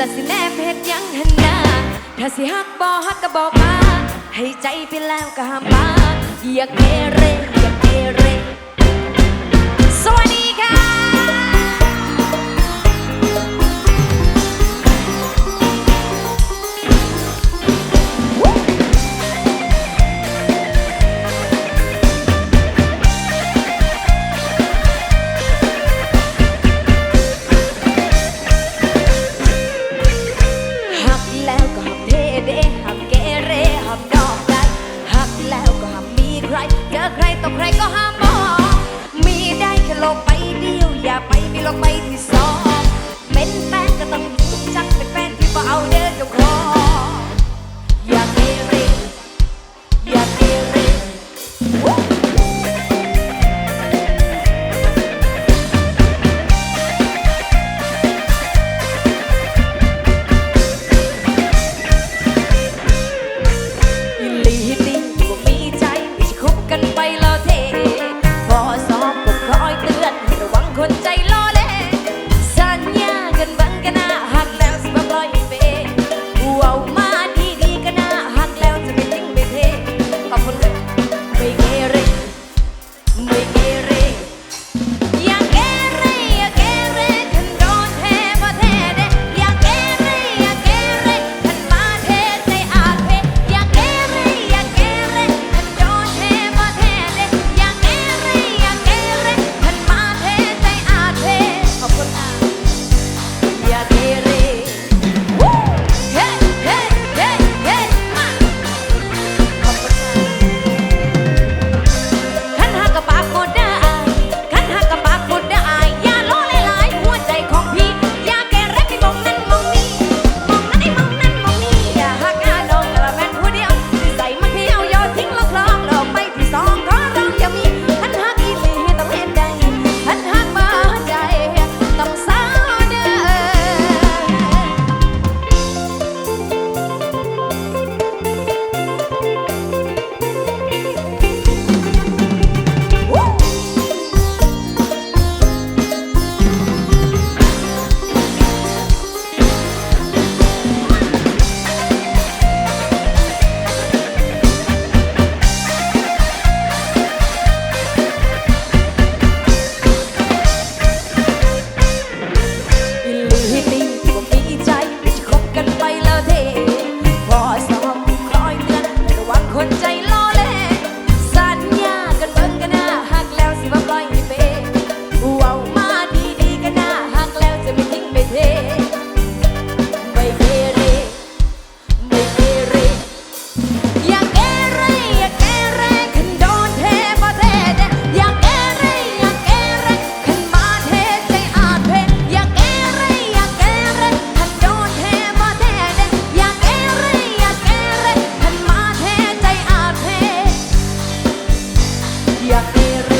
ละสิแนบเฮ็ดยังหันหน้าถ้าสิฮักบ่ฮักก็บอกมา ให้ใจไปแล้วก็ห้ามมาอยากเกเรอยากเกเร ใครต่อใครก็ห้ามมอง มีได้แค่โลกใบเดียว อย่าไปมีโลกใบที่สอง viaje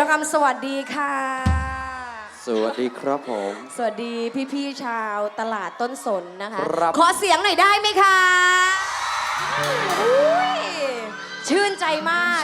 ทองคำสวัสดีค่ะ สวัสดีครับผม สวัสดีพี่ๆชาวตลาดต้นสนนะคะ ครับ ขอเสียงหน่อยได้ไหมคะอุ๊ยชื่นใจมาก